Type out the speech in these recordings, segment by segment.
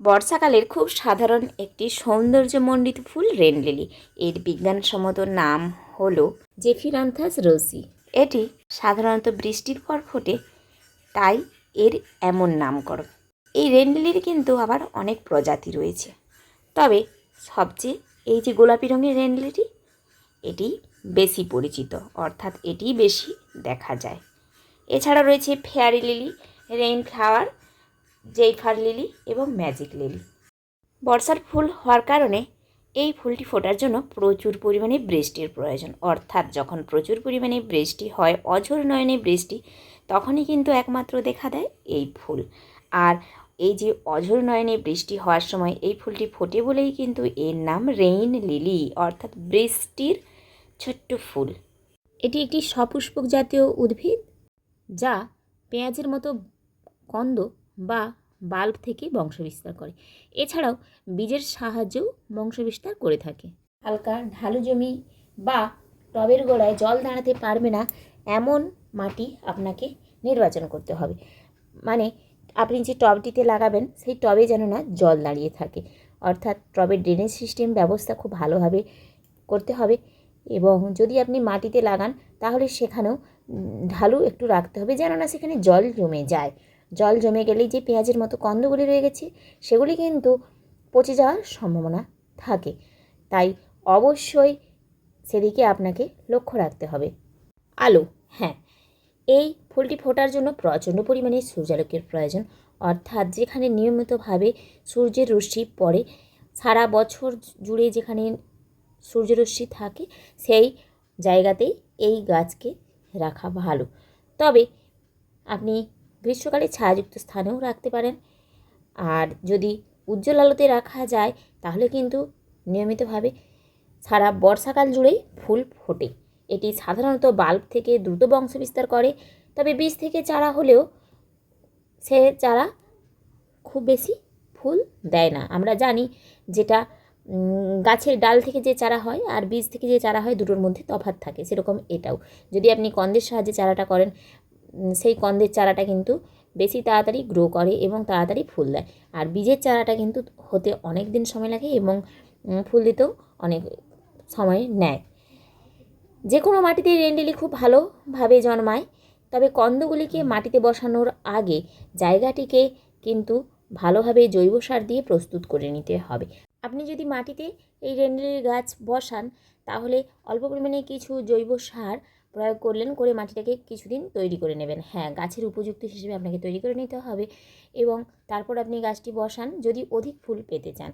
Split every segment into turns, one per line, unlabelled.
বর্ষাকালের খুব সাধারণ একটি সৌন্দর্যমণ্ডিত ফুল রেন লিলি এর বিজ্ঞানসম্মত নাম হলো জেফিরান্থাস রোসি। এটি সাধারণত বৃষ্টির পর ফোটে, তাই এর এমন নামকরণ। এই রেন লিলির কিন্তু আবার অনেক প্রজাতি রয়েছে। তবে সবচেয়ে এই যে গোলাপি রঙের রেন লিলি এটি বেশি পরিচিত, অর্থাৎ এটি বেশি দেখা যায়। এছাড়া রয়েছে fairy lily rain flower zephyr lily এবং ম্যাজিক লিলি। বর্ষার ফুল হওয়ার কারণে এই ফুলটি ফোটার জন্য প্রচুর পরিমাণে বৃষ্টির প্রয়োজন। অর্থাৎ যখন প্রচুর পরিমাণে বৃষ্টি হয়, অঝোর নয়নে বৃষ্টি, তখনই কিন্তু একমাত্র দেখা দেয় এই ফুল। আর এই যে অঝোর নয়নে বৃষ্টি হওয়ার সময় এই ফুলটি ফোটে বলেই কিন্তু এর নাম রেইন লিলি, অর্থাৎ বৃষ্টির ছোট্ট ফুল। এটি একটি সপুষ্পক জাতীয় উদ্ভিদ যা পেঁয়াজের মতো কন্দ বা বাল্ব থেকে বংশবিস্তার করে। এছাড়াও বীজের সাহায্যেও বংশবিস্তার করে থাকে। হালকা ঢালু জমি বা টবের গোড়ায় জল দাঁড়াতে পারবে না, এমন মাটি আপনাকে নির্বাচন করতে হবে। মানে আপনি যে টবটিতে লাগাবেন, সেই টবে যেন না জল দাঁড়িয়ে থাকে। অর্থাৎ টবের ড্রেনেজ সিস্টেম ব্যবস্থা খুব ভালোভাবে করতে হবে এবং যদি আপনি মাটিতে লাগান, তাহলে সেখানেও ঢালু একটু রাখতে হবে যেন না সেখানে জল জমে যায়। জল জমে গেলেই যে পেঁয়াজের মতো কন্দগুলি রয়ে গেছে, সেগুলি কিন্তু পচে যাওয়ার সম্ভাবনা থাকে। তাই অবশ্যই সেদিকে আপনাকে লক্ষ্য রাখতে হবে। আলো হ্যাঁ এই ফুলটি ফোটার জন্য প্রচণ্ড পরিমাণে সূর্যালোকের প্রয়োজন। অর্থাৎ যেখানে নিয়মিতভাবে সূর্যের রশ্মি পড়ে, সারা বছর জুড়ে যেখানে সূর্যরশ্মি থাকে, সেই জায়গাতেই এই গাছকে রাখা ভালো। তবে আপনি গ্রীষ্মকালে ছায়াযুক্ত স্থানেও রাখতে পারেন। আর যদি উজ্জ্বল আলোতে রাখা যায়, তাহলে কিন্তু নিয়মিতভাবে সারা বর্ষাকাল জুড়েই ফুল ফোটে। এটি সাধারণত বাল্ব থেকে দ্রুত বংশবিস্তার করে, তবে বীজ থেকে চারা হলেও সে চারা খুব বেশি ফুল দেয় না। আমরা জানি যেটা গাছের ডাল থেকে যে চারা হয় আর বীজ থেকে যে চারা হয়, দুটোর মধ্যে তফাত থাকে, সেরকম এটাও। যদি আপনি কন্দের সাহায্যে চারাটা করেন সেই কন্দের চারাটা কিন্তু বেশি তাড়াতাড়ি গ্রো করে এবং তাড়াতাড়ি ফুল দেয়। আর বীজের চারাটা কিন্তু হতে অনেক দিন সময় লাগে এবং ফুল দিতেও অনেক সময় নেয়। যে কোনো মাটিতে রেন্ডেলি খুব ভালোভাবে জন্মায়, তবে কন্দগুলিকে মাটিতে বসানোর আগে জায়গাটিকে কিন্তু ভালোভাবে জৈব সার দিয়ে প্রস্তুত করে নিতে হবে। আপনি যদি মাটিতে এই রেন্ডেলির গাছ বসান, তাহলে অল্প পরিমাণে কিছু জৈব সার প্রয়োগ করলেন করে মাটিটাকে কিছুদিন তৈরি করে নেবেন। হ্যাঁ গাছের উপযুক্ত হিসেবে আপনাকে তৈরি করে নিতে হবে এবং তারপর আপনি গাছটি বসান যদি অধিক ফুল পেতে চান।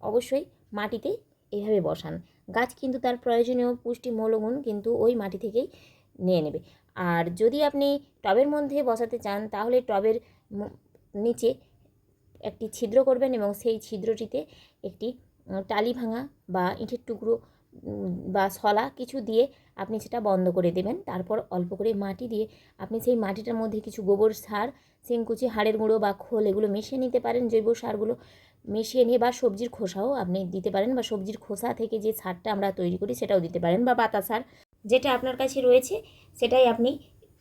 অবশ্যই মাটিতে এইভাবে বসান। গাছ কিন্তু তার প্রয়োজনীয় পুষ্টি মৌলগুণ কিন্তু ওই মাটি থেকেই নিয়ে নেবে। আর যদি আপনি টবের মধ্যে বসাতে চান, তাহলে টবের নিচে একটি ছিদ্র করবেন এবং সেই ছিদ্রটিতে একটি টালি ভাঙা বা ইঁটের টুকরো বা শলা কিছু দিয়ে আপনি সেটা বন্ধ করে দেবেন। তারপর অল্প করে মাটি দিয়ে আপনি সেই মাটিটার মধ্যে কিছু গোবর সার সিংকুচি হাড়ের গুঁড়ো বা খোল এগুলো মিশিয়ে নিতে পারেন। জৈব সারগুলো মিশিয়ে নিয়ে বা সবজির খোসাও আপনি দিতে পারেন বা সবজির খোসা থেকে যে সারটা আমরা তৈরি করি সেটাও দিতে পারেন বা পাতা সার যেটা আপনার কাছে রয়েছে সেটাই আপনি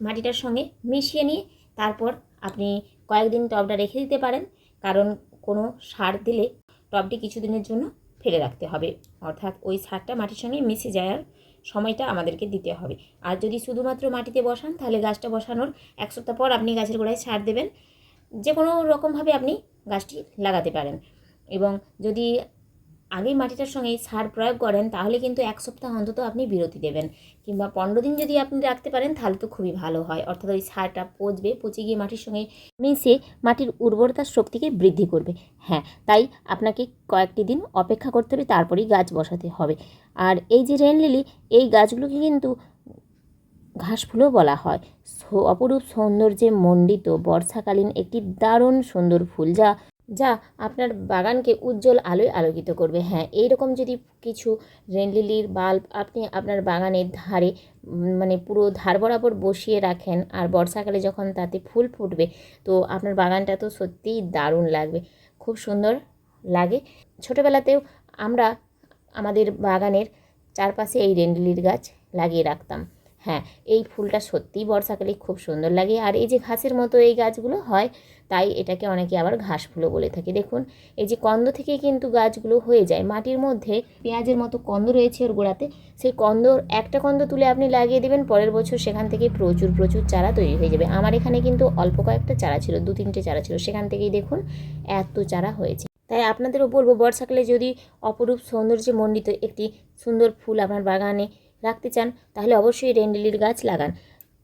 মাটিটার সঙ্গে মিশিয়ে নিয়ে তারপর আপনি কয়েকদিন টবটা রেখে দিতে পারেন। কারণ কোনো সার দিলে টবটি কিছুদিনের জন্য ফেলে রাখতে হবে। অর্থাৎ ওই সারটা মাটির সঙ্গে মিশে যাওয়ার সময়টা আমাদেরকে দিতে হবে। আর যদি শুধুমাত্র মাটিতে বসান, তাহলে গাছটা বসানোর এক সপ্তাহ পর আপনি গাছের গোড়ায় সার দেবেন। যে কোনো রকমভাবে আপনি গাছটি লাগাতে পারেন। এবং যদি আগেই মাটিটার সঙ্গে সার প্রয়োগ করেন, তাহলে কিন্তু এক সপ্তাহ অন্তত আপনি বিরতি দেবেন। কিংবা পনেরো দিন যদি আপনি রাখতে পারেন, তাহলে তো খুবই ভালো হয়। অর্থাৎ ওই সারটা পচবে, পচে গিয়ে মাটির সঙ্গে মিশে মাটির উর্বরতার শক্তিকে বৃদ্ধি করবে। হ্যাঁ তাই আপনাকে কয়েকটি দিন অপেক্ষা করতে হবে, তারপরেই গাছ বসাতে হবে। আর এই যে রেন লিলি, এই গাছগুলোকে কিন্তু ঘাস ফুলও বলা হয়। অপরূপ সৌন্দর্যে মণ্ডিত, বর্ষাকালীন একটি দারুণ সুন্দর ফুল, যা যা আপনার বাগানকে উজ্জ্বল আলোয় আলোকিত করবে। হ্যাঁ এইরকম যদি কিছু রেন লিলির বাল্ব আপনি আপনার বাগানের ধারে মানে পুরো ধার বরাবর বসিয়ে রাখেন আর বর্ষাকালে যখন তাতে ফুল ফুটবে, তো আপনার বাগানটা তো সত্যিই দারুণ লাগবে। খুব সুন্দর লাগে। ছোটোবেলাতেও আমরা আমাদের বাগানের চারপাশে এই রেন্ডলির গাছ লাগিয়ে রাখতাম। হ্যাঁ এই ফুলটা সত্যিই বর্ষাকালে খুব সুন্দর লাগে। আর এই যে ঘাসের মতো এই গাছগুলো হয়, তাই এটাকে অনেকে আবার ঘাস ফুলও বলে থাকে। দেখুন, এই যে কন্দ থেকে কিন্তু গাছগুলো হয়ে যায়। মাটির মধ্যে পেঁয়াজের মতো কন্দ রয়েছে ওর গোড়াতে। সেই কন্দর একটা কন্দ তুলে আপনি লাগিয়ে দেবেন, পরের বছর সেখান থেকে প্রচুর প্রচুর চারা তৈরি হয়ে যাবে। আমার এখানে কিন্তু অল্প কয়েকটা চারা ছিল, দু তিনটে চারা ছিল। সেখান থেকেই দেখুন, এত চারা হয়েছে। তাই আপনাদেরও বলব, বর্ষাকালে যদি অপরূপ সৌন্দর্যে মণ্ডিত একটি সুন্দর ফুল আপনার বাগানে রাখতে চান, তাহলে অবশ্যই রেন্ডেলির গাছ লাগান।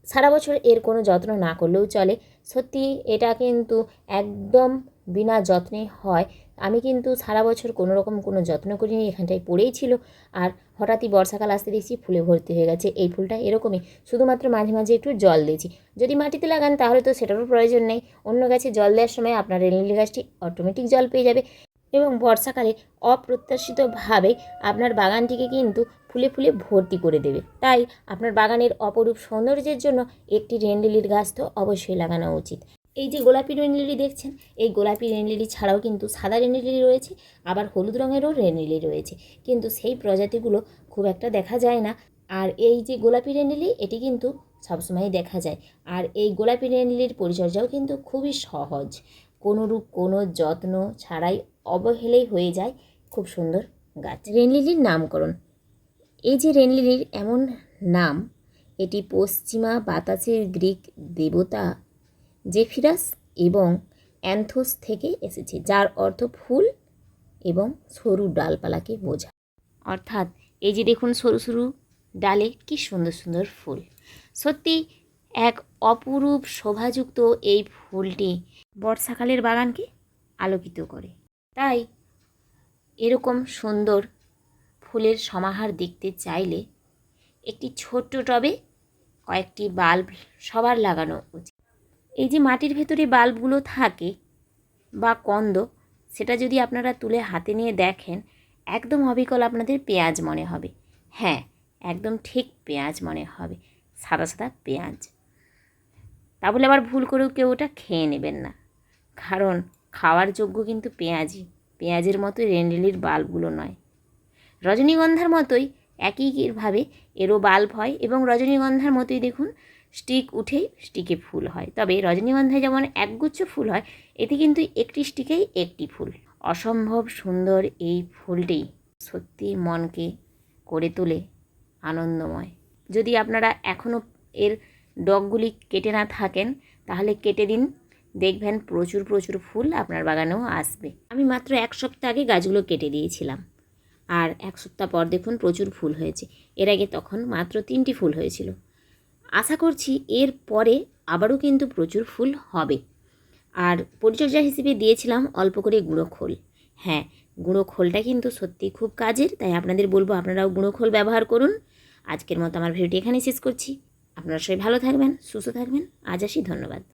সারা বছর এর কোনো যত্ন না করলেও চলে। সত্যি এটা কিন্তু একদম বিনা যত্নে হয়। আমি কিন্তু সারা বছর কোনো রকম কোনো যত্ন করিনি, এখানটায় পড়েই ছিল। আর হঠাৎই বর্ষাকাল আসতে দেখছি ফুলে ভর্তি হয়ে গেছে। এই ফুলটা এরকমই, শুধুমাত্র মাঝে মাঝে একটু জল দিয়েছি। যদি মাটিতে লাগান তাহলে তো সেটারও প্রয়োজন নেই। অন্য গাছে জল দেওয়ার সময় আপনার রেলিলি গাছটি অটোমেটিক জল পেয়ে যাবে। এবং বর্ষাকালে অপ্রত্যাশিতভাবে আপনার বাগানটিকে কিন্তু ফুলে ফুলে ভর্তি করে দেবে। তাই আপনার বাগানের অপরূপ সৌন্দর্যের জন্য একটি রেনলিলির গাছ তো অবশ্যই লাগানো উচিত। এই যে গোলাপি রেনলিলি দেখছেন, এই গোলাপি রেনলিলি ছাড়াও কিন্তু সাদা রেনলিলি রয়েছে, আবার হলুদ রঙেরও রেনলিলি রয়েছে। কিন্তু সেই প্রজাতিগুলো খুব একটা দেখা যায় না। আর এই যে গোলাপি রেনলিলি, এটি কিন্তু সবসময় দেখা যায়। আর এই গোলাপি রেনলিলির পরিচর্যাও কিন্তু খুবই সহজ। কোনোরূপ কোনো যত্ন ছাড়াই অবহেলেই হয়ে যায় খুব সুন্দর গাছ। রেনলিলির নামকরণ। এই যে রেনলিলির এমন নাম, এটি পশ্চিমা বাতাসের গ্রিক দেবতা জেফিরাস এবং অ্যান্থোস থেকে এসেছে, যার অর্থ ফুল এবং সরু ডালপালাকে বোঝা। অর্থাৎ এই যে দেখুন সরু সরু ডালে কি সুন্দর সুন্দর ফুল। সত্যি এক অপরূপ শোভাযুক্ত এই ফুলটি বর্ষাকালের বাগানকে আলোকিত করে। তাই এরকম সুন্দর ফুলের সমাহার দেখতে চাইলে একটি ছোট্ট টবে কয়েকটি বাল্ব সবার লাগানো উচিত। এই যে মাটির ভেতরে বাল্বগুলো থাকে বা কন্দ, সেটা যদি আপনারা তুলে হাতে নিয়ে দেখেন, একদম অবিকল আপনাদের পেঁয়াজ মনে হবে। হ্যাঁ একদম ঠিক পেঁয়াজ মনে হবে, সাদা সাদা পেঁয়াজ। তা বলে আবার ভুল করেও কেউ ওটা খেয়ে নেবেন না। কারণ খাওয়ার যোগ্য কিন্তু পেঁয়াজি। পেঁয়াজের মতো রেন্ডেলির বাল্বগুলো নয়। রজনীগন্ধার মতোই একইভাবে এরও বাল্ব হয় এবং রজনীগন্ধার মতোই দেখুন, স্টিক উঠেই স্টিকে ফুল হয়। তবে রজনীগন্ধায় যেমন একগুচ্ছ ফুল হয়, এতে কিন্তু একটি স্টিকেই একটি ফুল। অসম্ভব সুন্দর এই ফুলটি সত্যি মনকে করে তোলে, আনন্দময়। যদি আপনারা এখনও এর ডগগুলি কেটে না থাকেন, তাহলে কেটে দিন। দেখবেন প্রচুর প্রচুর ফুল আপনার বাগানেও আসবে। আমি মাত্র এক সপ্তাহ আগে গাছগুলো কেটে দিয়েছিলাম। আর এক সপ্তাহ পর দেখুন প্রচুর ফুল হয়েছে। এর আগে তখন মাত্র তিনটি ফুল হয়েছিল। আশা করছি এর পরে আবারও কিন্তু প্রচুর ফুল হবে। আর পরিচর্যা হিসেবে দিয়েছিলাম অল্প করে গুঁড়ো খোল। হ্যাঁ গুঁড়ো খোলটা কিন্তু সত্যি খুব কাজের, তাই আপনাদের বলব আপনারাও গুঁড়ো খোল ব্যবহার করুন। আজকের মতো আমার ভিডিওটি এখানে শেষ করছি। আপনারা সবাই ভালো থাকবেন, সুস্থ থাকবেন। আজ আসি, ধন্যবাদ।